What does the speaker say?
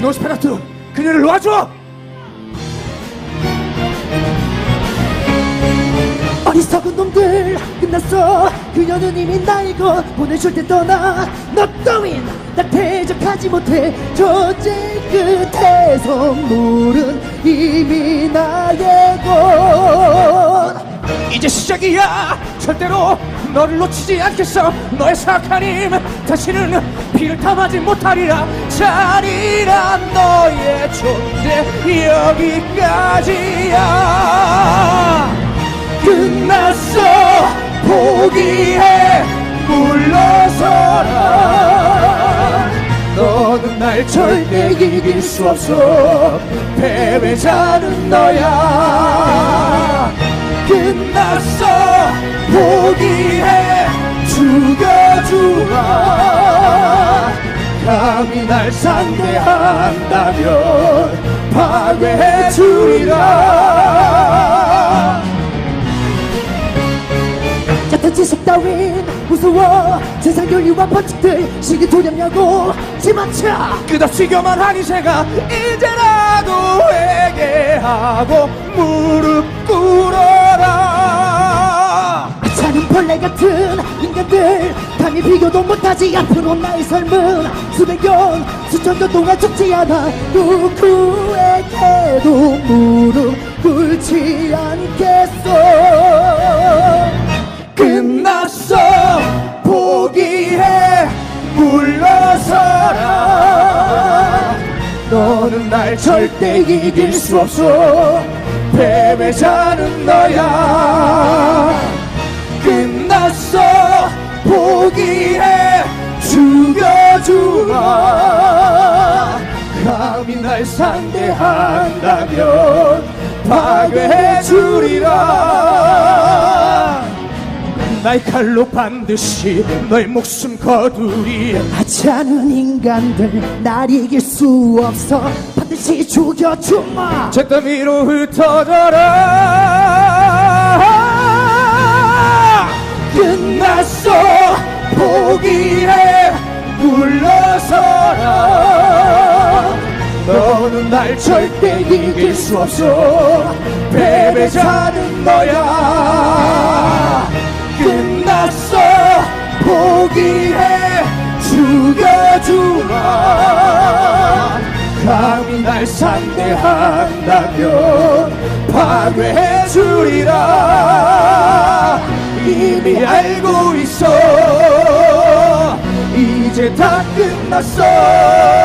노스페라투 그녀를 놔줘! 어리석은 놈들. 끝났어. 그녀는 이미 날고 보내줄 때 떠나. 너 따윈 날 대적하지 못해. 전쟁 끝에 선물은 이미 나의 것. 이제 시작이야. 절대로 너를 놓치지 않겠어. 너의 사악한 힘. 다시는 피를 탐하지 못하리라. 너의 존재 여기까지야. 끝났어. 포기해. 물러서라. 너는 날 절대 이길 수 없어. 패배자는 너야. 끝났어. 포기해 날 상대한다면 파괴해 주리라. 얕은 지식 따윈 무서워 세상 윤리와 법칙들 시기 도량냐고. 지마차! 끝없이 교만한 이새가 이제라도 회개하고 무릎 벌레 같은 인간들. 감히 비교도 못하지 앞으로 나의 삶은. 수백 년 수천 년 동안 죽지 않아. 누구에게도 무릎 꿇지 않겠어 끝났어. 포기해. 물러서라. 너는 날 절대 이길 수 없어. 패배자는 너야. 끝 났어. 포기해 죽여주마. 감히 날 상대한다면 파괴해 주리라. 나의 칼로 반드시 너의 목숨 거두리. 하찮은 인간들 날 이길 수 없어. 반드시 죽여주마. 저 더미로 흩어져라 물러서라. 너는 날 절대 이길 수 없어. 패배자는 너야. 끝났어. 포기해. 죽여주마 감히 날 상대한다면 파괴해 주리라. 이미 알고 있어 이제 다 끝났어